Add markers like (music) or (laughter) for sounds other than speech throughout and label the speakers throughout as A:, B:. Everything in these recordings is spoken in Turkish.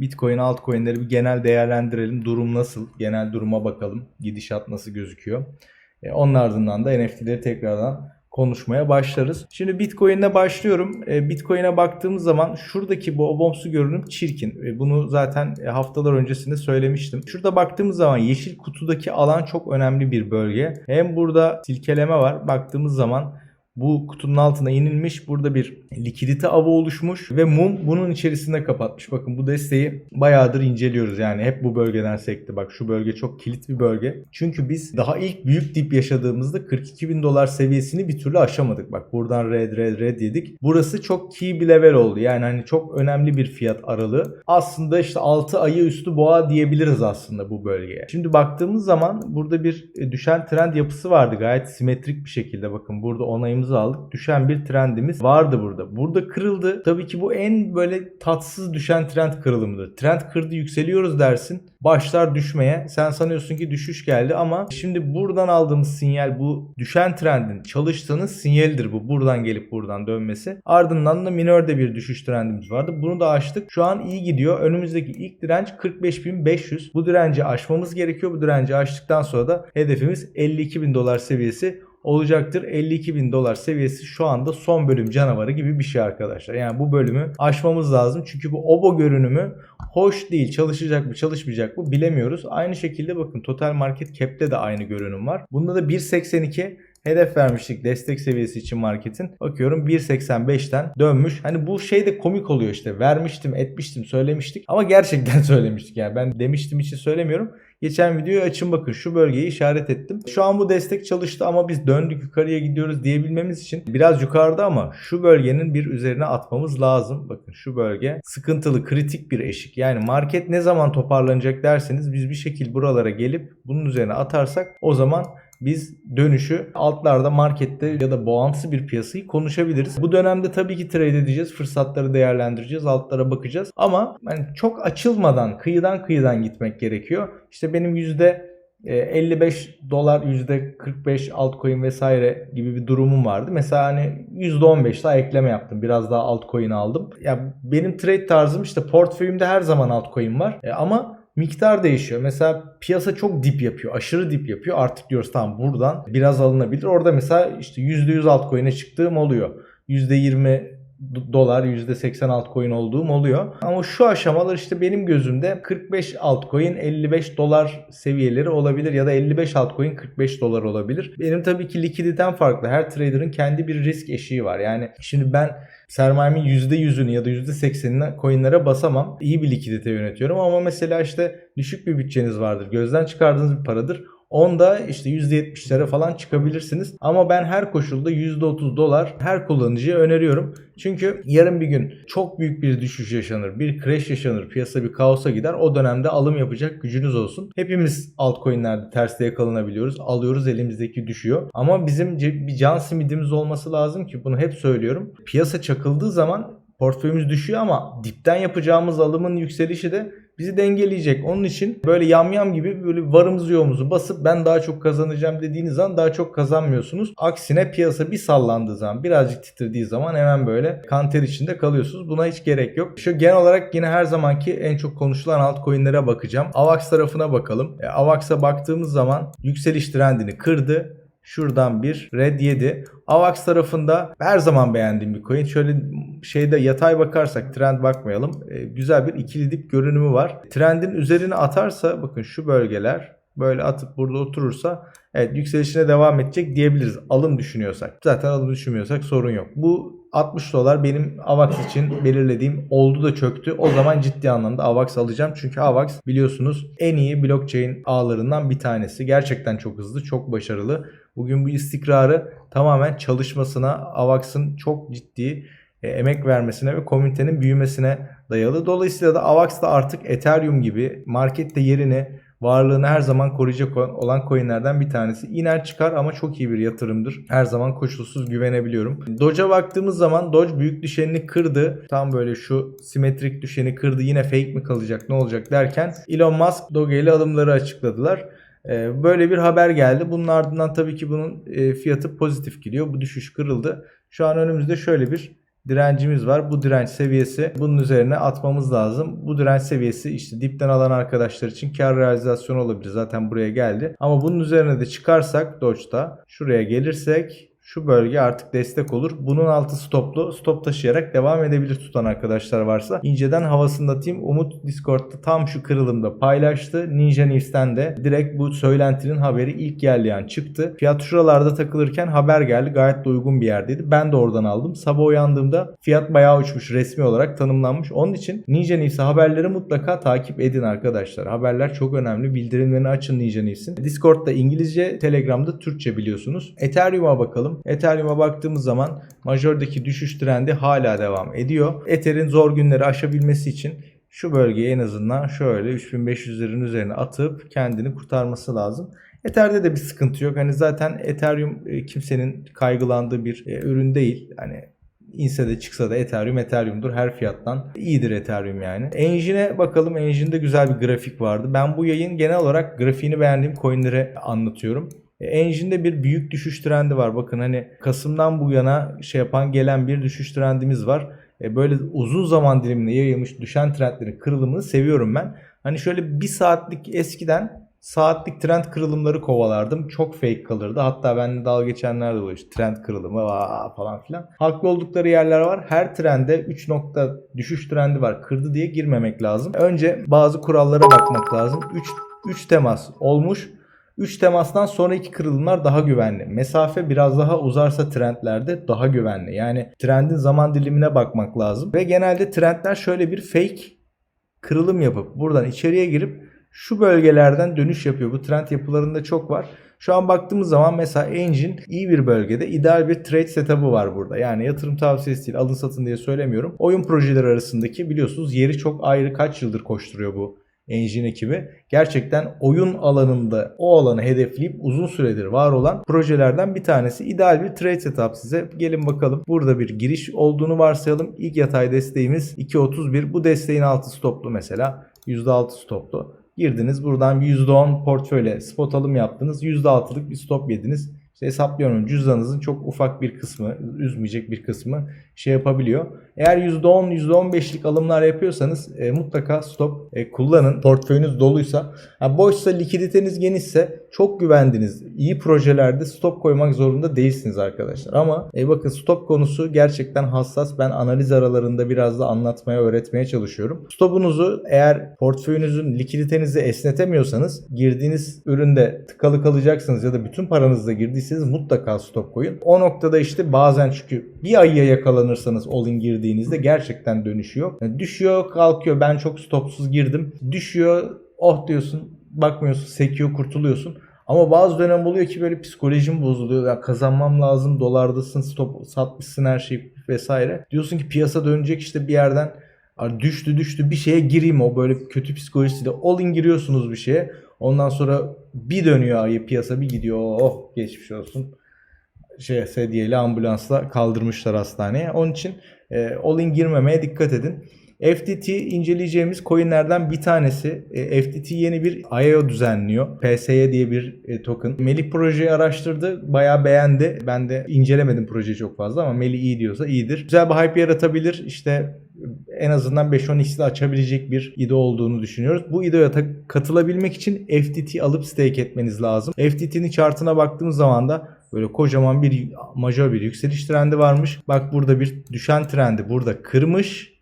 A: Bitcoin altcoin'leri bir genel değerlendirelim. Durum nasıl? Genel duruma bakalım. Gidişat nasıl gözüküyor? E, onun ardından da NFT'leri tekrardan konuşmaya başlarız. Şimdi Bitcoin'e başlıyorum. E, Bitcoin'e baktığımız zaman şuradaki bu obomsu görünüm çirkin. E, bunu zaten haftalar öncesinde söylemiştim. Şurada baktığımız zaman yeşil kutudaki alan çok önemli bir bölge. Hem burada silkeleme var. Baktığımız zaman bu kutunun altına inilmiş. Burada bir likidite avı oluşmuş ve mum bunun içerisinde kapatmış. Bakın bu desteği bayağıdır inceliyoruz. Yani hep bu bölgeden sekti. Bak şu bölge çok kilit bir bölge. Çünkü biz daha ilk büyük dip yaşadığımızda 42 bin dolar seviyesini bir türlü aşamadık. Bak buradan red red red yedik. Burası çok key bir level oldu. Yani hani çok önemli bir fiyat aralığı. Aslında işte 6 ayı üstü boğa diyebiliriz aslında bu bölgeye. Şimdi baktığımız zaman burada bir e, düşen trend yapısı vardı. Gayet simetrik bir şekilde. Bakın burada onayımızı aldık. Düşen bir trendimiz vardı burada. Burada kırıldı. Tabii ki bu en böyle tatsız düşen trend kırılımıdır. Trend kırdı yükseliyoruz dersin. Başlar düşmeye. Sen sanıyorsun ki düşüş geldi ama şimdi buradan aldığımız sinyal bu düşen trendin çalıştığının sinyalidir bu. Buradan gelip buradan dönmesi. Ardından da minörde bir düşüş trendimiz vardı. Bunu da aştık. Şu an iyi gidiyor. Önümüzdeki ilk direnç 45.500. Bu direnci aşmamız gerekiyor. Bu direnci aştıktan sonra da hedefimiz 52.000 dolar seviyesi olacaktır. 52 bin dolar seviyesi şu anda son bölüm canavarı gibi bir şey arkadaşlar. Yani bu bölümü aşmamız lazım. Çünkü bu obo görünümü hoş değil. Çalışacak mı çalışmayacak mı bilemiyoruz. Aynı şekilde bakın total market cap'te de aynı görünüm var. Bunda da 1.82 hedef vermiştik destek seviyesi için marketin. Bakıyorum 1.85'ten dönmüş. Hani bu şey de komik oluyor işte. Vermiştim, etmiştim, söylemiştik ama gerçekten (laughs) söylemiştik. Yani ben demiştim için söylemiyorum. Geçen videoyu açın bakın şu bölgeyi işaret ettim. Şu an bu destek çalıştı ama biz döndük yukarıya gidiyoruz diyebilmemiz için biraz yukarıda ama şu bölgenin bir üzerine atmamız lazım. Bakın şu bölge sıkıntılı kritik bir eşik. Yani market ne zaman toparlanacak derseniz biz bir şekil buralara gelip bunun üzerine atarsak o zaman biz dönüşü altlarda markette ya da bağımsız bir piyasayı konuşabiliriz. Bu dönemde tabii ki trade edeceğiz. Fırsatları değerlendireceğiz. Altlara bakacağız. Ama yani çok açılmadan kıyıdan kıyıdan gitmek gerekiyor. İşte benim yüzde 55 e, dolar %45 altcoin vesaire gibi bir durumum vardı. Mesela hani %15 daha ekleme yaptım. Biraz daha altcoin aldım. Ya benim trade tarzım işte portföyümde her zaman altcoin var. E ama miktar değişiyor. Mesela piyasa çok dip yapıyor. Aşırı dip yapıyor. Artık diyoruz tamam buradan biraz alınabilir. Orada mesela işte %100 altcoin'e çıktığım oluyor. %20 dolar %80 altcoin olduğum oluyor. Ama şu aşamalar işte benim gözümde 45 altcoin 55 dolar seviyeleri olabilir ya da 55 altcoin 45 dolar olabilir. Benim tabii ki likiditen farklı. Her trader'ın kendi bir risk eşiği var. Yani şimdi ben sermayemin %100'ünü ya da %80'ini coinlere basamam. İyi bir likidite yönetiyorum ama mesela işte düşük bir bütçeniz vardır. Gözden çıkardığınız bir paradır. Onda işte %70'lere falan çıkabilirsiniz. Ama ben her koşulda %30 dolar her kullanıcıya öneriyorum. Çünkü yarın bir gün çok büyük bir düşüş yaşanır, bir crash yaşanır, piyasa bir kaosa gider. O dönemde alım yapacak gücünüz olsun. Hepimiz altcoin'lerde terste yakalanabiliyoruz. Alıyoruz elimizdeki düşüyor. Ama bizim bir can simidimiz olması lazım ki bunu hep söylüyorum. Piyasa çakıldığı zaman portföyümüz düşüyor ama dipten yapacağımız alımın yükselişi de bizi dengeleyecek. Onun için böyle yamyam gibi böyle varımızı yoğumuzu basıp ben daha çok kazanacağım dediğiniz zaman daha çok kazanmıyorsunuz. Aksine piyasa bir sallandığı zaman birazcık titrediği zaman hemen böyle kanter içinde kalıyorsunuz. Buna hiç gerek yok. Şu genel olarak yine her zamanki en çok konuşulan altcoin'lere bakacağım. AVAX tarafına bakalım. E, AVAX'a baktığımız zaman yükseliş trendini kırdı. Şuradan bir red 7. AVAX tarafında her zaman beğendiğim bir coin. Şöyle şeyde yatay bakarsak trend bakmayalım. E, güzel bir ikili dip görünümü var. Trendin üzerine atarsa bakın şu bölgeler böyle atıp burada oturursa evet yükselişine devam edecek diyebiliriz. Alım düşünüyorsak. Zaten alım düşünmüyorsak sorun yok. Bu 60 dolar benim AVAX için belirlediğim oldu da çöktü. O zaman ciddi anlamda AVAX alacağım. Çünkü AVAX biliyorsunuz en iyi blockchain ağlarından bir tanesi. Gerçekten çok hızlı, çok başarılı. Bugün bu istikrarı tamamen çalışmasına, AVAX'ın çok ciddi e, emek vermesine ve komünitenin büyümesine dayalı. Dolayısıyla da AVAX da artık Ethereum gibi markette yerini varlığını her zaman koruyacak olan coinlerden bir tanesi. İner çıkar ama çok iyi bir yatırımdır. Her zaman koşulsuz güvenebiliyorum. Doge'a baktığımız zaman Doge büyük düşenini kırdı. Tam böyle şu simetrik düşeni kırdı. Yine fake mi kalacak ne olacak derken Elon Musk Doge ile alımları açıkladılar. Ee, böyle bir haber geldi. Bunun ardından tabii ki bunun e, fiyatı pozitif gidiyor. Bu düşüş kırıldı. Şu an önümüzde şöyle bir direncimiz var. Bu direnç seviyesi bunun üzerine atmamız lazım. Bu direnç seviyesi işte dipten alan arkadaşlar için kar realizasyonu olabilir. Zaten buraya geldi. Ama bunun üzerine de çıkarsak Doge'da şuraya gelirsek şu bölge artık destek olur. Bunun altı stoplu. Stop taşıyarak devam edebilir tutan arkadaşlar varsa. İnceden havasını atayım. Umut Discord'da tam şu kırılımda paylaştı. Ninja News'ten de direkt bu söylentinin haberi ilk geldiği an çıktı. Fiyat şuralarda takılırken haber geldi. Gayet de uygun bir yerdeydi. Ben de oradan aldım. Sabah uyandığımda fiyat bayağı uçmuş. Resmi olarak tanımlanmış. Onun için Ninja News'e haberleri mutlaka takip edin arkadaşlar. Haberler çok önemli. Bildirimlerini açın Ninja News'in. Discord'da İngilizce, Telegram'da Türkçe biliyorsunuz. Ethereum'a bakalım. Ethereum'a baktığımız zaman majördeki düşüş trendi hala devam ediyor. Ether'in zor günleri aşabilmesi için şu bölgeyi en azından şöyle 3500'lerin üzerine atıp kendini kurtarması lazım. Ether'de de bir sıkıntı yok. Hani zaten Ethereum e, kimsenin kaygılandığı bir e, ürün değil. Hani inse de çıksa da Ethereum Ethereum'dur. Her fiyattan iyidir Ethereum yani. Engine'e bakalım. Engine'de güzel bir grafik vardı. Ben bu yayın genel olarak grafiğini beğendiğim coinlere anlatıyorum. Engine'de bir büyük düşüş trendi var. Bakın hani Kasım'dan bu yana şey yapan gelen bir düşüş trendimiz var. E, Böyle uzun zaman dilimine yayılmış düşen trendlerin kırılımını seviyorum ben. Hani şöyle bir saatlik eskiden saatlik trend kırılımları kovalardım. Çok fake kalırdı. Hatta benimle dalga geçenler de oluyor. İşte trend kırılımı falan filan. Haklı oldukları yerler var. Her trende 3 nokta düşüş trendi var. Kırdı diye girmemek lazım. Önce bazı kurallara bakmak lazım. 3 3 temas olmuş. 3 temastan sonraki kırılımlar daha güvenli. Mesafe biraz daha uzarsa trendlerde daha güvenli. Yani trendin zaman dilimine bakmak lazım. Ve genelde trendler şöyle bir fake kırılım yapıp buradan içeriye girip şu bölgelerden dönüş yapıyor. Bu trend yapılarında çok var. Şu an baktığımız zaman mesela Engine iyi bir bölgede ideal bir trade setup'ı var burada. Yani yatırım tavsiyesi değil alın satın diye söylemiyorum. Oyun projeleri arasındaki biliyorsunuz yeri çok ayrı kaç yıldır koşturuyor bu Engine ekibi gerçekten oyun alanında o alanı hedefleyip uzun süredir var olan projelerden bir tanesi. İdeal bir trade setup size. Gelin bakalım. Burada bir giriş olduğunu varsayalım. İlk yatay desteğimiz 2.31. Bu desteğin altı stoplu mesela. %6 stoplu. Girdiniz buradan bir %10 portföyle spot alım yaptınız. %6'lık bir stop yediniz. İşte hesaplıyorum cüzdanınızın çok ufak bir kısmı, üzmeyecek bir kısmı şey yapabiliyor. Eğer %10, %15'lik alımlar yapıyorsanız e, mutlaka stop e, kullanın. Portföyünüz doluysa. Ha, boşsa likiditeniz genişse çok güvendiğiniz iyi projelerde stop koymak zorunda değilsiniz arkadaşlar. Ama e, bakın stop konusu gerçekten hassas. Ben analiz aralarında biraz da anlatmaya, öğretmeye çalışıyorum. Stopunuzu eğer portföyünüzün likiditenizi esnetemiyorsanız girdiğiniz üründe tıkalı kalacaksınız ya da bütün paranızla girdiyseniz mutlaka stop koyun. O noktada işte bazen çünkü bir ayıya yakalanırsanız all in girdiğinizde gerçekten dönüşüyor. Yani düşüyor kalkıyor ben çok stopsuz girdim. Düşüyor oh diyorsun bakmıyorsun sekiyor kurtuluyorsun. Ama bazı dönem oluyor ki böyle psikolojim bozuluyor. Ya kazanmam lazım dolardasın stop satmışsın her şeyi vesaire. Diyorsun ki piyasa dönecek işte bir yerden "Aa, düştü düştü bir şeye gireyim o böyle kötü psikolojisiyle all in giriyorsunuz bir şeye. Ondan sonra bir dönüyor ayı piyasa bir gidiyor oh geçmiş olsun şey sedyeyle ambulansla kaldırmışlar hastaneye. Onun için e, all in girmemeye dikkat edin. FTT inceleyeceğimiz coinlerden bir tanesi. E, FTT yeni bir IO düzenliyor. PSY diye bir e, token. Melih projeyi araştırdı. Bayağı beğendi. Ben de incelemedim projeyi çok fazla ama Melih iyi diyorsa iyidir. Güzel bir hype yaratabilir. İşte en azından 5-10x'li açabilecek bir IDO olduğunu düşünüyoruz. Bu IDO'ya katılabilmek için FTT alıp stake etmeniz lazım. FTT'nin chartına baktığımız zaman da böyle kocaman bir majör bir yükseliş trendi varmış. Bak burada bir düşen trendi burada kırmış.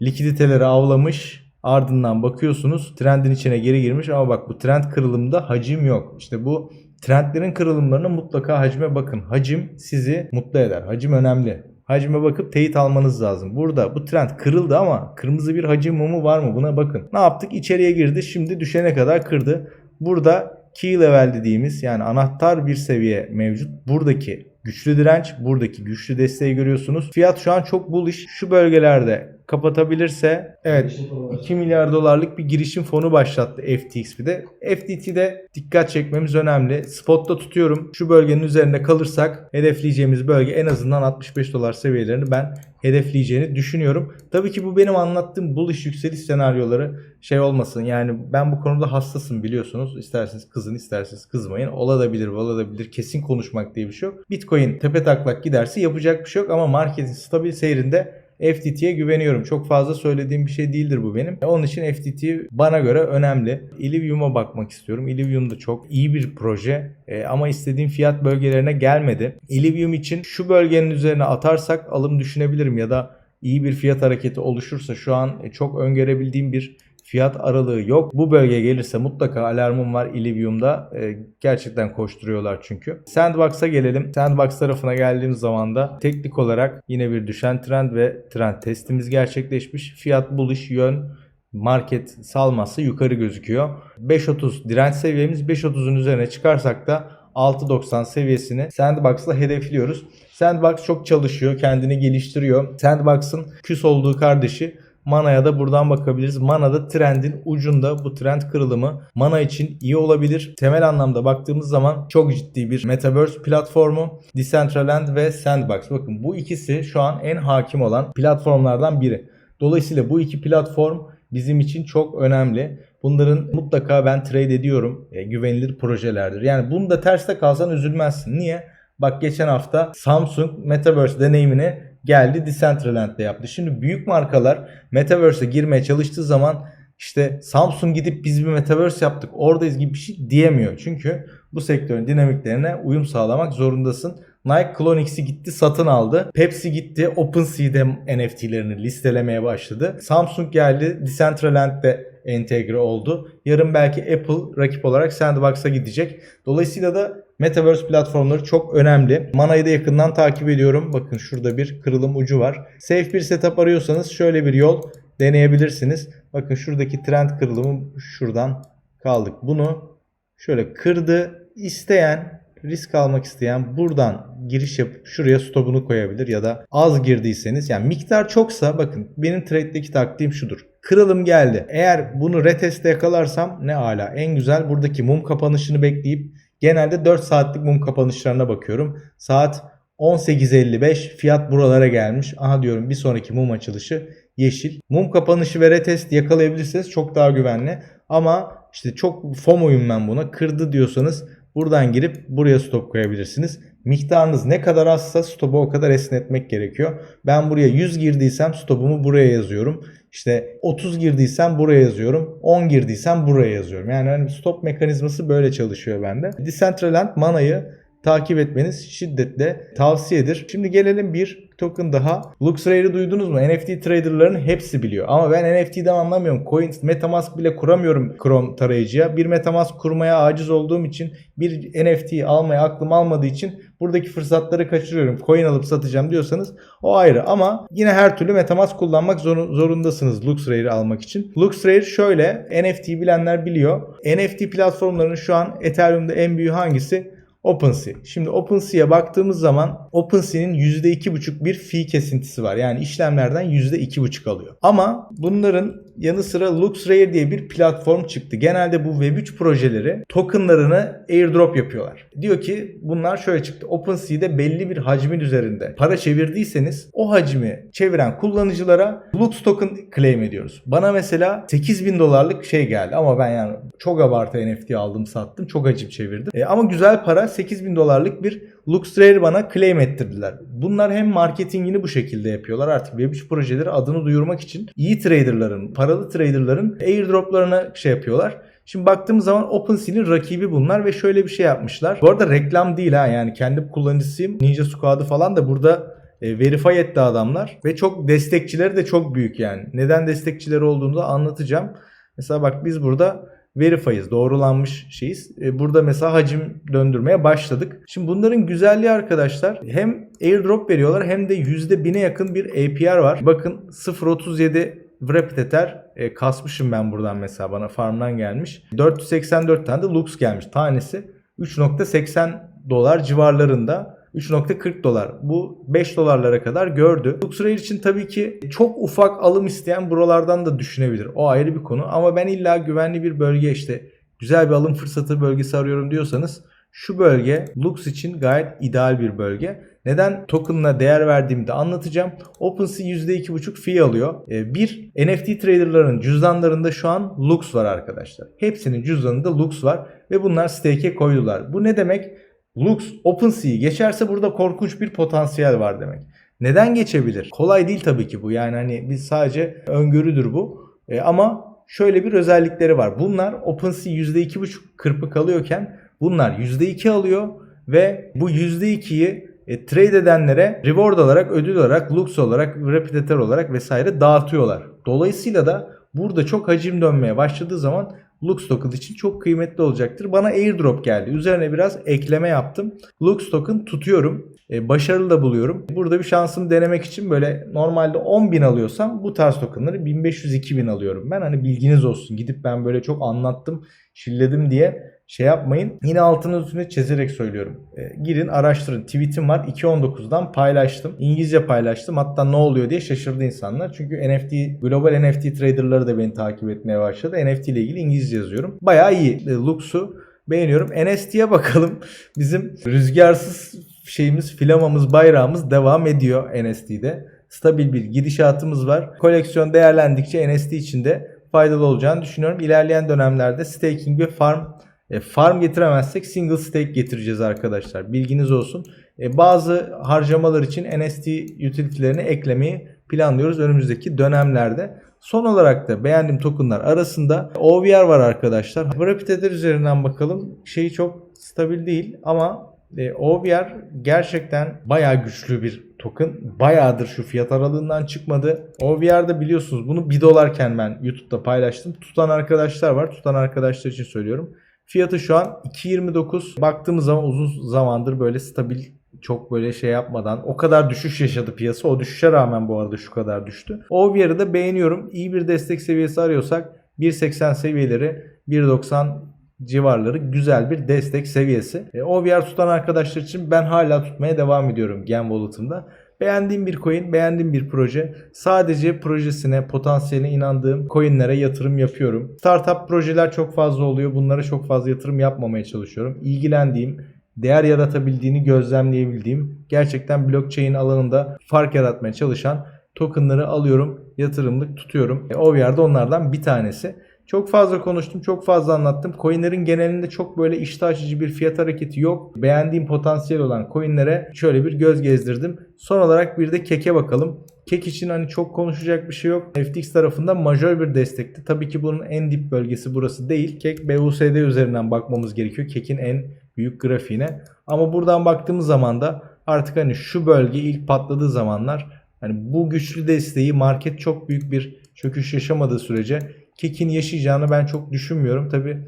A: Likiditeleri avlamış. Ardından bakıyorsunuz trendin içine geri girmiş ama bak bu trend kırılımda hacim yok. İşte bu trendlerin kırılımlarına mutlaka hacme bakın. Hacim sizi mutlu eder. Hacim önemli. Hacme bakıp teyit almanız lazım. Burada bu trend kırıldı ama kırmızı bir hacim mumu var mı? Buna bakın. Ne yaptık? İçeriye girdi. Şimdi düşene kadar kırdı. Burada key level dediğimiz yani anahtar bir seviye mevcut. Buradaki güçlü direnç, buradaki güçlü desteği görüyorsunuz. Fiyat şu an çok bullish. Şu bölgelerde kapatabilirse evet 2 milyar dolarlık bir girişim fonu başlattı FTX bir de. FTT'de dikkat çekmemiz önemli. Spotta tutuyorum. Şu bölgenin üzerinde kalırsak hedefleyeceğimiz bölge en azından 65 dolar seviyelerini ben hedefleyeceğini düşünüyorum. Tabii ki bu benim anlattığım bullish yükseliş senaryoları şey olmasın. Yani ben bu konuda hassasım biliyorsunuz. İsterseniz kızın isterseniz kızmayın. Olabilir, olabilir. Kesin konuşmak diye bir şey yok. Bitcoin tepe taklak giderse yapacak bir şey yok ama marketin stabil seyrinde FTT'ye güveniyorum. Çok fazla söylediğim bir şey değildir bu benim. Onun için FTT bana göre önemli. Illivium'a bakmak istiyorum. Illivium da çok iyi bir proje E, ama istediğim fiyat bölgelerine gelmedi. Illivium için şu bölgenin üzerine atarsak alım düşünebilirim ya da iyi bir fiyat hareketi oluşursa şu an e, çok öngörebildiğim bir fiyat aralığı yok. Bu bölge gelirse mutlaka alarmım var Illivium'da. E, gerçekten koşturuyorlar çünkü. Sandbox'a gelelim. Sandbox tarafına geldiğimiz zaman da teknik olarak yine bir düşen trend ve trend testimiz gerçekleşmiş. Fiyat bullish yön market salmazsa yukarı gözüküyor. 5.30 direnç seviyemiz 5.30'un üzerine çıkarsak da 6.90 seviyesini Sandbox'la hedefliyoruz. Sandbox çok çalışıyor, kendini geliştiriyor. Sandbox'ın küs olduğu kardeşi Mana'ya da buradan bakabiliriz. Mana da trendin ucunda bu trend kırılımı Mana için iyi olabilir. Temel anlamda baktığımız zaman çok ciddi bir Metaverse platformu. Decentraland ve Sandbox. Bakın bu ikisi şu an en hakim olan platformlardan biri. Dolayısıyla bu iki platform bizim için çok önemli. Bunların mutlaka ben trade ediyorum. E, güvenilir projelerdir. Yani bunu da terste kalsan üzülmezsin. Niye? Bak geçen hafta Samsung Metaverse deneyimini geldi Decentraland'de yaptı. Şimdi büyük markalar Metaverse'e girmeye çalıştığı zaman işte Samsung gidip biz bir Metaverse yaptık oradayız gibi bir şey diyemiyor. Çünkü bu sektörün dinamiklerine uyum sağlamak zorundasın. Nike Clonix'i gitti satın aldı. Pepsi gitti OpenSea'de NFT'lerini listelemeye başladı. Samsung geldi Decentraland'de entegre oldu. Yarın belki Apple rakip olarak Sandbox'a gidecek. Dolayısıyla da Metaverse platformları çok önemli. Mana'yı da yakından takip ediyorum. Bakın şurada bir kırılım ucu var. Safe bir setup arıyorsanız şöyle bir yol deneyebilirsiniz. Bakın şuradaki trend kırılımı şuradan kaldık. Bunu şöyle kırdı. İsteyen risk almak isteyen buradan giriş yapıp şuraya stopunu koyabilir ya da az girdiyseniz yani miktar çoksa bakın benim trade'deki taktiğim şudur. Kırılım geldi. Eğer bunu reteste yakalarsam ne ala. En güzel buradaki mum kapanışını bekleyip genelde 4 saatlik mum kapanışlarına bakıyorum. Saat 18.55 fiyat buralara gelmiş. Aha diyorum bir sonraki mum açılışı yeşil. Mum kapanışı ve retest yakalayabilirseniz çok daha güvenli. Ama işte çok FOMO'yum ben buna. Kırdı diyorsanız buradan girip buraya stop koyabilirsiniz. Miktarınız ne kadar azsa stopu o kadar esnetmek gerekiyor. Ben buraya 100 girdiysem stopumu buraya yazıyorum. İşte 30 girdiysem buraya yazıyorum. 10 girdiysem buraya yazıyorum. Yani hani stop mekanizması böyle çalışıyor bende. Decentraland Mana'yı takip etmeniz şiddetle tavsiyedir. Şimdi gelelim bir token daha. LuxRare'i duydunuz mu? NFT traderların hepsi biliyor. Ama ben NFT'den anlamıyorum. Coins, Metamask bile kuramıyorum Chrome tarayıcıya. Bir Metamask kurmaya aciz olduğum için bir NFT almaya aklım almadığı için buradaki fırsatları kaçırıyorum. Coin alıp satacağım diyorsanız o ayrı. Ama yine her türlü Metamask kullanmak zor- zorundasınız LuxRare'i almak için. LuxRare şöyle NFT bilenler biliyor. NFT platformlarının şu an Ethereum'da en büyüğü hangisi? OpenSea. Şimdi OpenSea'ya baktığımız zaman OpenSea'nin %2,5 bir fee kesintisi var. Yani işlemlerden %2,5 alıyor. Ama bunların yanı sıra LuxRare diye bir platform çıktı. Genelde bu Web3 projeleri tokenlarını airdrop yapıyorlar. Diyor ki bunlar şöyle çıktı. OpenSea'de belli bir hacmin üzerinde para çevirdiyseniz o hacmi çeviren kullanıcılara Lux token claim ediyoruz. Bana mesela 8000 dolarlık şey geldi ama ben yani çok abartı NFT aldım sattım. Çok hacim çevirdim. E, ama güzel para 8000 dolarlık bir LuxRare bana claim ettirdiler. Bunlar hem marketingini bu şekilde yapıyorlar. Artık Web3 projeleri adını duyurmak için iyi traderların, paralı traderların airdroplarına şey yapıyorlar. Şimdi baktığımız zaman OpenSea'nin rakibi bunlar ve şöyle bir şey yapmışlar. Bu arada reklam değil ha yani kendi kullanıcısıyım. Ninja Squad'ı falan da burada e, verify etti adamlar ve çok destekçileri de çok büyük yani. Neden destekçileri olduğunu da anlatacağım. Mesela bak biz burada verify'ız. Doğrulanmış şeyiz. E, burada mesela hacim döndürmeye başladık. Şimdi bunların güzelliği arkadaşlar hem airdrop veriyorlar hem de %1000'e yakın bir APR var. Bakın 0.37 Wrapped Ether kasmışım ben buradan mesela bana farmdan gelmiş. 484 tane de Lux gelmiş. Tanesi 3.80 dolar civarlarında. 3.40 dolar. Bu 5 dolarlara kadar gördü. Luxray için tabii ki çok ufak alım isteyen buralardan da düşünebilir. O ayrı bir konu ama ben illa güvenli bir bölge işte güzel bir alım fırsatı bölgesi arıyorum diyorsanız şu bölge Lux için gayet ideal bir bölge. Neden token'la değer verdiğimi de anlatacağım. OpenSea %2.5 fee alıyor. Ee, bir NFT traderların cüzdanlarında şu an Lux var arkadaşlar. Hepsinin cüzdanında Lux var ve bunlar stake'e koydular. Bu ne demek? Lux OpenSea'yi geçerse burada korkunç bir potansiyel var demek. Neden geçebilir? Kolay değil tabii ki bu. Yani hani biz sadece öngörüdür bu. E, ama şöyle bir özellikleri var. Bunlar OpenSea %2.5 kırpık alıyorken bunlar %2 alıyor ve bu %2'yi e, trade edenlere reward olarak, ödül olarak, lux olarak, rapid ether olarak vesaire dağıtıyorlar. Dolayısıyla da burada çok hacim dönmeye başladığı zaman Lux token için çok kıymetli olacaktır. Bana airdrop geldi. Üzerine biraz ekleme yaptım. Lux token tutuyorum. E, başarılı da buluyorum. Burada bir şansımı denemek için böyle normalde 10.000 alıyorsam bu tarz tokenları 1500-2000 alıyorum. Ben hani bilginiz olsun. Gidip ben böyle çok anlattım, şilledim diye şey yapmayın. Yine altını üstüne çizerek söylüyorum. E, girin araştırın. Tweetim var. 2.19'dan paylaştım. İngilizce paylaştım. Hatta ne oluyor diye şaşırdı insanlar. Çünkü NFT, global NFT traderları da beni takip etmeye başladı. NFT ile ilgili İngilizce yazıyorum. Bayağı iyi. E, Lux'u beğeniyorum. NST'ye bakalım. (laughs) Bizim rüzgarsız şeyimiz, flamamız, bayrağımız devam ediyor NST'de. Stabil bir gidişatımız var. Koleksiyon değerlendikçe NST için de faydalı olacağını düşünüyorum. İlerleyen dönemlerde staking ve farm e, farm getiremezsek single stake getireceğiz arkadaşlar. Bilginiz olsun. E, bazı harcamalar için NST utility'lerini eklemeyi planlıyoruz önümüzdeki dönemlerde. Son olarak da beğendiğim tokenlar arasında OVR var arkadaşlar. Rapid Ether üzerinden bakalım. Şeyi çok stabil değil ama e, OVR gerçekten bayağı güçlü bir token. Bayağıdır şu fiyat aralığından çıkmadı. OVR'da biliyorsunuz bunu 1 dolarken ben YouTube'da paylaştım. Tutan arkadaşlar var. Tutan arkadaşlar için söylüyorum. Fiyatı şu an 2.29. Baktığımız zaman uzun zamandır böyle stabil çok böyle şey yapmadan o kadar düşüş yaşadı piyasa. O düşüşe rağmen bu arada şu kadar düştü. OVR'ı da beğeniyorum. İyi bir destek seviyesi arıyorsak 1.80 seviyeleri 1.90 civarları güzel bir destek seviyesi. E, OVR tutan arkadaşlar için ben hala tutmaya devam ediyorum Gen Wallet'ımda. Beğendiğim bir coin, beğendiğim bir proje. Sadece projesine, potansiyeline inandığım coinlere yatırım yapıyorum. Startup projeler çok fazla oluyor. Bunlara çok fazla yatırım yapmamaya çalışıyorum. İlgilendiğim, değer yaratabildiğini gözlemleyebildiğim, gerçekten blockchain alanında fark yaratmaya çalışan tokenları alıyorum, yatırımlık tutuyorum. E, OVR onlardan bir tanesi. Çok fazla konuştum, çok fazla anlattım. Coinlerin genelinde çok böyle iştah açıcı bir fiyat hareketi yok. Beğendiğim potansiyel olan coinlere şöyle bir göz gezdirdim. Son olarak bir de Kek'e bakalım. Kek için hani çok konuşacak bir şey yok. FTX tarafından majör bir destekti. Tabii ki bunun en dip bölgesi burası değil. Kek BUSD üzerinden bakmamız gerekiyor. Kek'in en büyük grafiğine. Ama buradan baktığımız zaman da artık hani şu bölge ilk patladığı zamanlar hani bu güçlü desteği market çok büyük bir çöküş yaşamadığı sürece Kek'in yaşayacağını ben çok düşünmüyorum. Tabi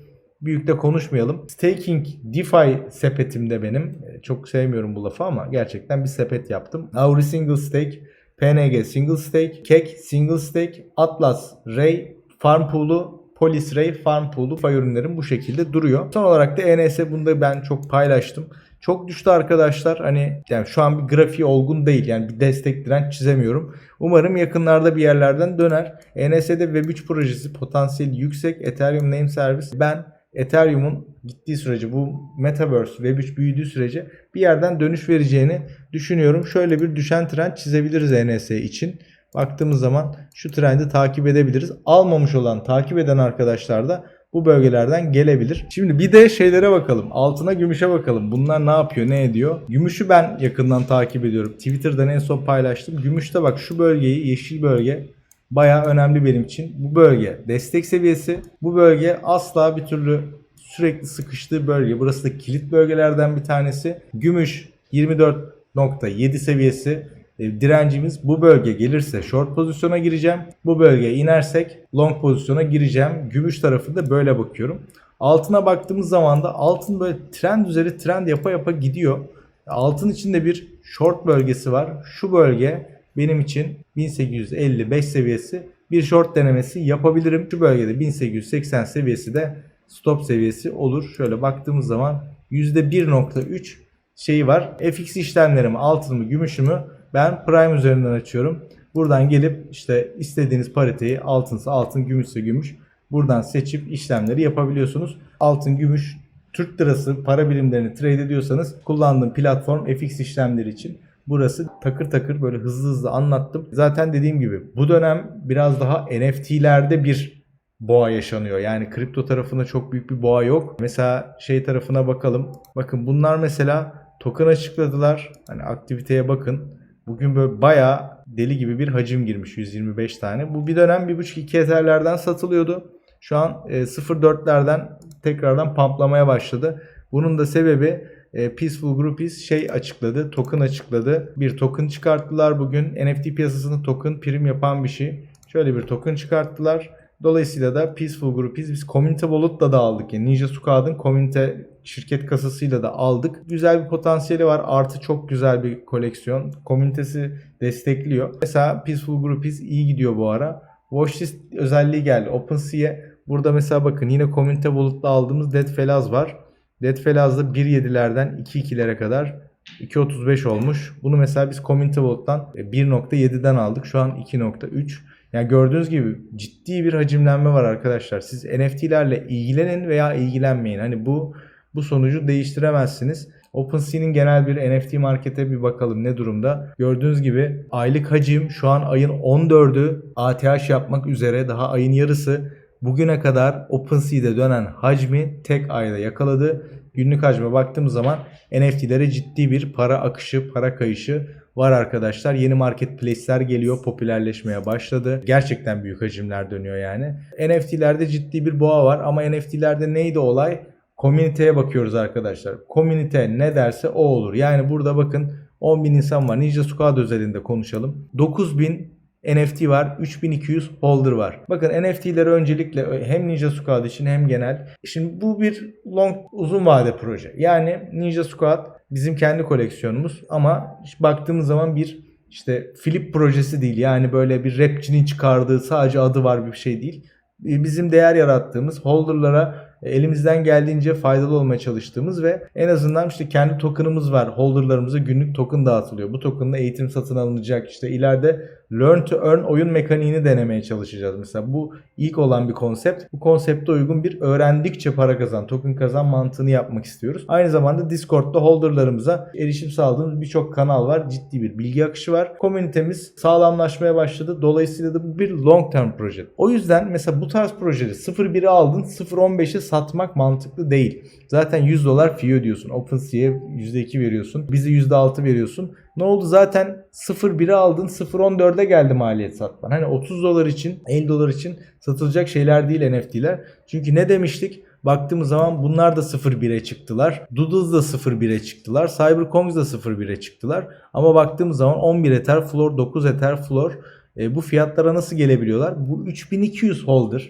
A: büyük de konuşmayalım. Staking DeFi sepetimde benim. E, çok sevmiyorum bu lafı ama gerçekten bir sepet yaptım. Auri Single Stake, PNG Single Stake, Kek Single Stake, Atlas Ray Farm Pool'u Polis Ray Farm Pool'u fay ürünlerim bu şekilde duruyor. Son olarak da ENS bunu da ben çok paylaştım. Çok düştü arkadaşlar. Hani yani şu an bir grafiği olgun değil. Yani bir destek direnç çizemiyorum. Umarım yakınlarda bir yerlerden döner. ENS'de Web3 projesi potansiyeli yüksek. Ethereum Name Service. Ben Ethereum'un gittiği sürece bu Metaverse Web3 büyüdüğü sürece bir yerden dönüş vereceğini düşünüyorum. Şöyle bir düşen trend çizebiliriz ENS için. Baktığımız zaman şu trendi takip edebiliriz. Almamış olan takip eden arkadaşlar da bu bölgelerden gelebilir. Şimdi bir de şeylere bakalım. Altına gümüşe bakalım. Bunlar ne yapıyor, ne ediyor? Gümüşü ben yakından takip ediyorum. Twitter'dan en son paylaştım. Gümüşte bak şu bölgeyi, yeşil bölge baya önemli benim için. Bu bölge destek seviyesi. Bu bölge asla bir türlü sürekli sıkıştığı bölge. Burası da kilit bölgelerden bir tanesi. Gümüş 24.7 seviyesi direncimiz bu bölge gelirse short pozisyona gireceğim. Bu bölgeye inersek long pozisyona gireceğim. Gümüş tarafında böyle bakıyorum. Altına baktığımız zaman da altın böyle trend üzeri trend yapa yapa gidiyor. Altın içinde bir short bölgesi var. Şu bölge benim için 1855 seviyesi bir short denemesi yapabilirim. Şu bölgede 1880 seviyesi de stop seviyesi olur. Şöyle baktığımız zaman %1.3 şeyi var. FX işlemlerimi, altınımı, gümüşümü ben Prime üzerinden açıyorum. Buradan gelip işte istediğiniz pariteyi altınsa altın, gümüşse gümüş buradan seçip işlemleri yapabiliyorsunuz. Altın, gümüş, Türk lirası para birimlerini trade ediyorsanız kullandığım platform FX işlemleri için. Burası takır takır böyle hızlı hızlı anlattım. Zaten dediğim gibi bu dönem biraz daha NFT'lerde bir boğa yaşanıyor. Yani kripto tarafında çok büyük bir boğa yok. Mesela şey tarafına bakalım. Bakın bunlar mesela token açıkladılar. Hani aktiviteye bakın. Bugün böyle bayağı deli gibi bir hacim girmiş 125 tane. Bu bir dönem 1.5-2 Ether'lerden satılıyordu. Şu an e, 0.4'lerden tekrardan pamplamaya başladı. Bunun da sebebi e, Peaceful Groupies şey açıkladı, token açıkladı. Bir token çıkarttılar bugün. NFT piyasasında token prim yapan bir şey. Şöyle bir token çıkarttılar. Dolayısıyla da Peaceful Groupies biz Community Wallet'la da aldık. Yani Ninja Squad'ın Community şirket kasasıyla da aldık. Güzel bir potansiyeli var. Artı çok güzel bir koleksiyon. Komünitesi destekliyor. Mesela Peaceful Groupies iyi gidiyor bu ara. Watchlist özelliği geldi. OpenSea'ye burada mesela bakın yine Community Wallet'la aldığımız Dead Felaz var. Dead Felaz'da 1.7'lerden 2.2'lere kadar 2.35 olmuş. Bunu mesela biz Community Wallet'tan 1.7'den aldık. Şu an 2.3. Yani gördüğünüz gibi ciddi bir hacimlenme var arkadaşlar. Siz NFT'lerle ilgilenin veya ilgilenmeyin. Hani bu bu sonucu değiştiremezsiniz. OpenSea'nin genel bir NFT markete bir bakalım ne durumda. Gördüğünüz gibi aylık hacim şu an ayın 14'ü ATH yapmak üzere daha ayın yarısı. Bugüne kadar OpenSea'de dönen hacmi tek ayda yakaladı. Günlük hacme baktığımız zaman NFT'lere ciddi bir para akışı, para kayışı var arkadaşlar. Yeni marketplace'ler geliyor, popülerleşmeye başladı. Gerçekten büyük hacimler dönüyor yani. NFT'lerde ciddi bir boğa var ama NFT'lerde neydi olay? Komüniteye bakıyoruz arkadaşlar. Komünite ne derse o olur. Yani burada bakın 10.000 insan var. Ninja Squad özelinde konuşalım. 9000 NFT var. 3200 holder var. Bakın NFT'leri öncelikle hem Ninja Squad için hem genel. Şimdi bu bir long uzun vade proje. Yani Ninja Squad bizim kendi koleksiyonumuz ama baktığımız zaman bir işte flip projesi değil. Yani böyle bir rapçinin çıkardığı sadece adı var bir şey değil. Bizim değer yarattığımız holderlara elimizden geldiğince faydalı olmaya çalıştığımız ve en azından işte kendi token'ımız var. Holder'larımıza günlük token dağıtılıyor. Bu token'la eğitim satın alınacak. İşte ileride learn to earn oyun mekaniğini denemeye çalışacağız. Mesela bu ilk olan bir konsept. Bu konsepte uygun bir öğrendikçe para kazan, token kazan mantığını yapmak istiyoruz. Aynı zamanda Discord'da holder'larımıza erişim sağladığımız birçok kanal var. Ciddi bir bilgi akışı var. Komünitemiz sağlamlaşmaya başladı. Dolayısıyla da bu bir long term proje. O yüzden mesela bu tarz projeleri 0.1'i aldın 0.15'i satmak mantıklı değil. Zaten 100 dolar fee ödüyorsun. OpenSea'ye %2 veriyorsun. Bizi %6 veriyorsun. Ne oldu zaten 0.1'i aldın 0.14'e geldi maliyet satman. Hani 30 dolar için 50 dolar için satılacak şeyler değil NFT'ler. Çünkü ne demiştik? Baktığımız zaman bunlar da 0.1'e çıktılar. Doodles da 0.1'e çıktılar. Cybercoins da 0.1'e çıktılar. Ama baktığımız zaman 11 Ether floor, 9 Ether floor. E, bu fiyatlara nasıl gelebiliyorlar? Bu 3200 holder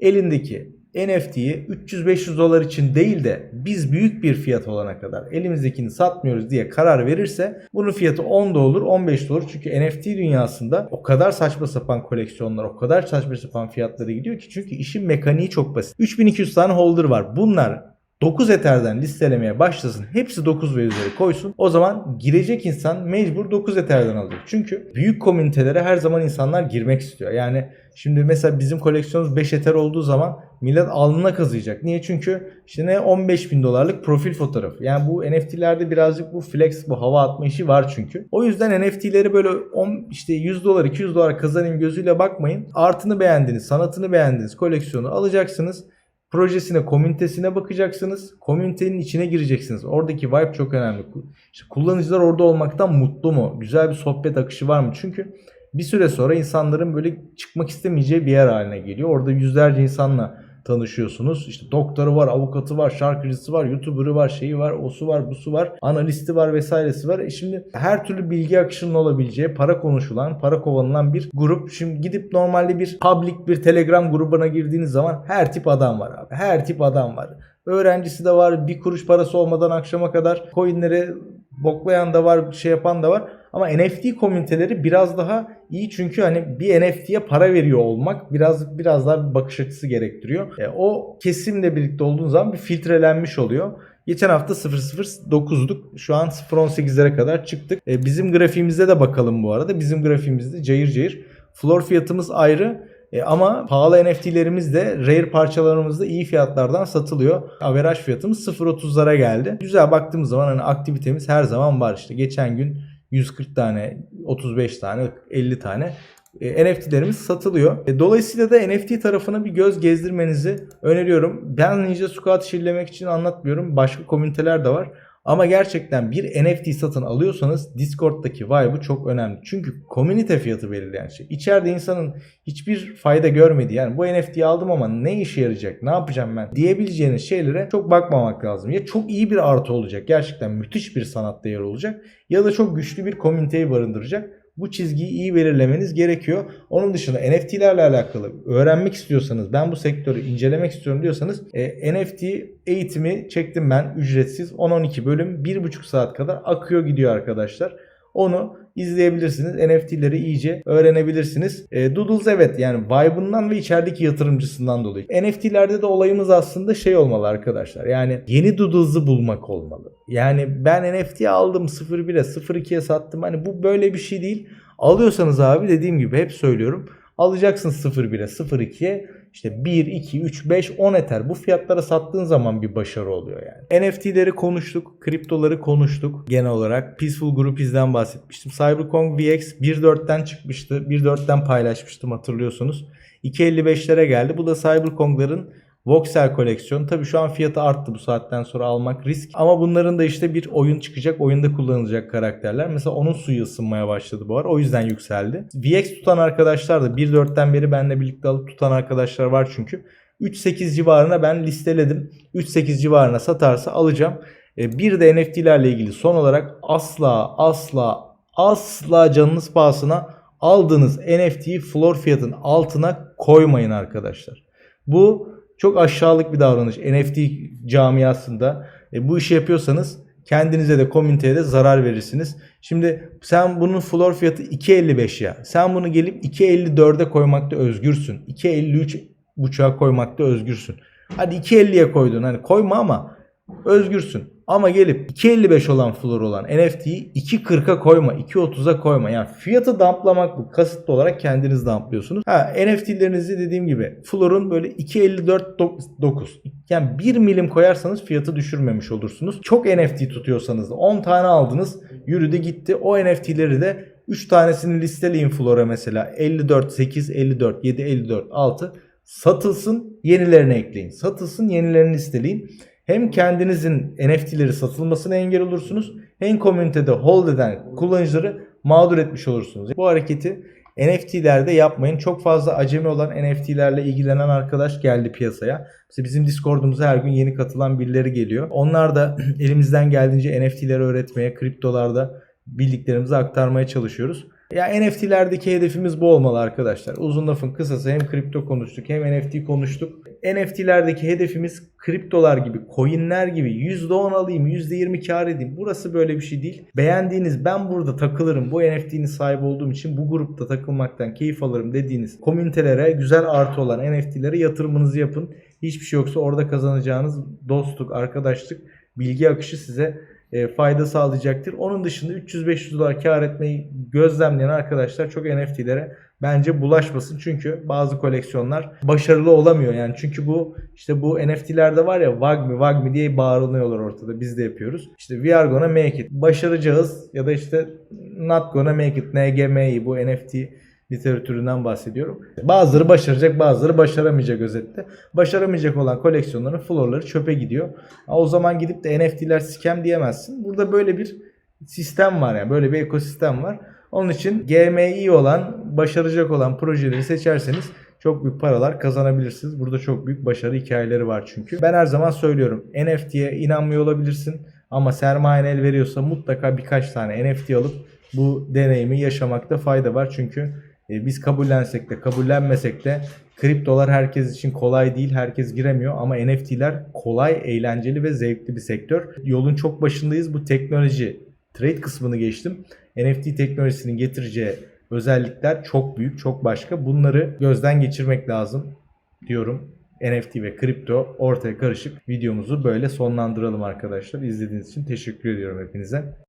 A: elindeki NFT'yi 300-500 dolar için değil de biz büyük bir fiyat olana kadar elimizdekini satmıyoruz diye karar verirse bunun fiyatı 10 da olur 15 de olur. Çünkü NFT dünyasında o kadar saçma sapan koleksiyonlar o kadar saçma sapan fiyatlara gidiyor ki çünkü işin mekaniği çok basit. 3200 tane holder var. Bunlar 9 Ether'den listelemeye başlasın. Hepsi 9 ve üzeri koysun. O zaman girecek insan mecbur 9 Ether'den alacak. Çünkü büyük komünitelere her zaman insanlar girmek istiyor. Yani şimdi mesela bizim koleksiyonumuz 5 Ether olduğu zaman millet alnına kazıyacak. Niye? Çünkü işte ne 15 bin dolarlık profil fotoğrafı. Yani bu NFT'lerde birazcık bu flex, bu hava atma işi var çünkü. O yüzden NFT'leri böyle 10, işte 100 dolar, 200 dolar kazanayım gözüyle bakmayın. Artını beğendiniz, sanatını beğendiniz, koleksiyonu alacaksınız projesine, komünitesine bakacaksınız. Komünitenin içine gireceksiniz. Oradaki vibe çok önemli. İşte kullanıcılar orada olmaktan mutlu mu? Güzel bir sohbet akışı var mı? Çünkü bir süre sonra insanların böyle çıkmak istemeyeceği bir yer haline geliyor. Orada yüzlerce insanla tanışıyorsunuz. İşte doktoru var, avukatı var, şarkıcısı var, youtuber'ı var, şeyi var, osu var, busu var, analisti var vesairesi var. E şimdi her türlü bilgi akışının olabileceği, para konuşulan, para kovanılan bir grup. Şimdi gidip normalde bir public bir telegram grubuna girdiğiniz zaman her tip adam var abi. Her tip adam var. Öğrencisi de var, bir kuruş parası olmadan akşama kadar coinleri boklayan da var, şey yapan da var. Ama NFT komüniteleri biraz daha iyi çünkü hani bir NFT'ye para veriyor olmak biraz biraz daha bir bakış açısı gerektiriyor. E, o kesimle birlikte olduğun zaman bir filtrelenmiş oluyor. Geçen hafta 0.09'duk. Şu an 0.18'lere kadar çıktık. E, bizim grafiğimizde de bakalım bu arada. Bizim grafiğimizde cayır cayır. Floor fiyatımız ayrı. E, ama pahalı NFT'lerimiz de rare parçalarımız da iyi fiyatlardan satılıyor. Averaj fiyatımız 0.30'lara geldi. Güzel baktığımız zaman hani aktivitemiz her zaman var işte. Geçen gün 140 tane, 35 tane, 50 tane e, NFT'lerimiz satılıyor. E, dolayısıyla da NFT tarafına bir göz gezdirmenizi öneriyorum. Ben Ninja Squat'ı şillemek için anlatmıyorum. Başka komüniteler de var. Ama gerçekten bir NFT satın alıyorsanız Discord'daki vibe'ı çok önemli. Çünkü komünite fiyatı belirleyen şey. İçeride insanın hiçbir fayda görmediği yani bu NFT'yi aldım ama ne işe yarayacak, ne yapacağım ben diyebileceğiniz şeylere çok bakmamak lazım. Ya çok iyi bir artı olacak, gerçekten müthiş bir sanat değeri olacak ya da çok güçlü bir komüniteyi barındıracak. Bu çizgiyi iyi belirlemeniz gerekiyor. Onun dışında NFT'lerle alakalı öğrenmek istiyorsanız, ben bu sektörü incelemek istiyorum diyorsanız e, NFT eğitimi çektim ben ücretsiz. 10-12 bölüm 1,5 saat kadar akıyor gidiyor arkadaşlar. Onu izleyebilirsiniz. NFT'leri iyice öğrenebilirsiniz. E, Doodles evet yani vibe'ından ve içerideki yatırımcısından dolayı. NFT'lerde de olayımız aslında şey olmalı arkadaşlar. Yani yeni Doodles'ı bulmak olmalı. Yani ben NFT aldım 0.1'e 0.2'ye sattım. Hani bu böyle bir şey değil. Alıyorsanız abi dediğim gibi hep söylüyorum. Alacaksın 0.1'e 0.2'ye işte 1, 2, 3, 5, 10 eter. Bu fiyatlara sattığın zaman bir başarı oluyor yani. NFT'leri konuştuk. Kriptoları konuştuk. Genel olarak Peaceful Groupies'den bahsetmiştim. Cyberpunk VX 1.4'ten çıkmıştı. 1.4'ten paylaşmıştım hatırlıyorsunuz. 2.55'lere geldi. Bu da Cyberpunk'ların Voxel koleksiyon. Tabii şu an fiyatı arttı bu saatten sonra almak risk. Ama bunların da işte bir oyun çıkacak. Oyunda kullanılacak karakterler. Mesela onun suyu ısınmaya başladı bu ara. O yüzden yükseldi. VX tutan arkadaşlar da 1.4'ten beri benimle birlikte alıp tutan arkadaşlar var çünkü. 3.8 civarına ben listeledim. 3.8 civarına satarsa alacağım. E, Bir de NFT'lerle ilgili son olarak asla asla asla canınız pahasına aldığınız NFT'yi floor fiyatın altına koymayın arkadaşlar. Bu çok aşağılık bir davranış NFT camiasında. E, bu işi yapıyorsanız kendinize de komüniteye de zarar verirsiniz. Şimdi sen bunun floor fiyatı 2.55 ya. Sen bunu gelip 2.54'e koymakta özgürsün. 2.53 buçuğa koymakta özgürsün. Hadi 2.50'ye koydun hani koyma ama özgürsün. Ama gelip 2.55 olan floor olan NFT'yi 2.40'a koyma, 2.30'a koyma. Yani fiyatı damplamak bu. Kasıtlı olarak kendiniz damplıyorsunuz. Ha NFT'lerinizi dediğim gibi floor'un böyle 2.54.9 yani 1 milim koyarsanız fiyatı düşürmemiş olursunuz. Çok NFT tutuyorsanız da 10 tane aldınız yürüdü gitti. O NFT'leri de 3 tanesini listeleyin floor'a mesela 54, 8, 54, 7, 54, 6 satılsın yenilerini ekleyin. Satılsın yenilerini listeleyin. Hem kendinizin NFT'leri satılmasına engel olursunuz hem komünitede hold eden kullanıcıları mağdur etmiş olursunuz. Bu hareketi NFT'lerde yapmayın. Çok fazla acemi olan NFT'lerle ilgilenen arkadaş geldi piyasaya. Mesela bizim Discord'umuza her gün yeni katılan birileri geliyor. Onlar da (clears throat) elimizden geldiğince NFT'leri öğretmeye, kriptolarda bildiklerimizi aktarmaya çalışıyoruz. Ya NFT'lerdeki hedefimiz bu olmalı arkadaşlar. Uzun lafın kısası hem kripto konuştuk hem NFT konuştuk. NFT'lerdeki hedefimiz kriptolar gibi, coinler gibi %10 alayım, %20 kar edeyim. Burası böyle bir şey değil. Beğendiğiniz ben burada takılırım, bu NFT'nin sahibi olduğum için bu grupta takılmaktan keyif alırım dediğiniz komünitelere güzel artı olan NFT'lere yatırımınızı yapın. Hiçbir şey yoksa orada kazanacağınız dostluk, arkadaşlık, bilgi akışı size e, fayda sağlayacaktır. Onun dışında 300-500 dolar kar etmeyi gözlemleyen arkadaşlar çok NFT'lere bence bulaşmasın. Çünkü bazı koleksiyonlar başarılı olamıyor. Yani çünkü bu işte bu NFT'lerde var ya Wagmi Wagmi diye bağırılıyorlar ortada. Biz de yapıyoruz. İşte we are gonna make it. Başaracağız ya da işte not gonna make it. NGM'yi bu NFT literatüründen bahsediyorum. Bazıları başaracak bazıları başaramayacak özetle. Başaramayacak olan koleksiyonların floorları çöpe gidiyor. O zaman gidip de NFT'ler scam diyemezsin. Burada böyle bir sistem var yani böyle bir ekosistem var. Onun için GMI olan, başaracak olan projeleri seçerseniz çok büyük paralar kazanabilirsiniz. Burada çok büyük başarı hikayeleri var çünkü. Ben her zaman söylüyorum NFT'ye inanmıyor olabilirsin ama sermayen el veriyorsa mutlaka birkaç tane NFT alıp bu deneyimi yaşamakta fayda var. Çünkü e, biz kabullensek de kabullenmesek de kriptolar herkes için kolay değil. Herkes giremiyor ama NFT'ler kolay, eğlenceli ve zevkli bir sektör. Yolun çok başındayız. Bu teknoloji trade kısmını geçtim. NFT teknolojisinin getireceği özellikler çok büyük, çok başka. Bunları gözden geçirmek lazım diyorum. NFT ve kripto ortaya karışık videomuzu böyle sonlandıralım arkadaşlar. İzlediğiniz için teşekkür ediyorum hepinize.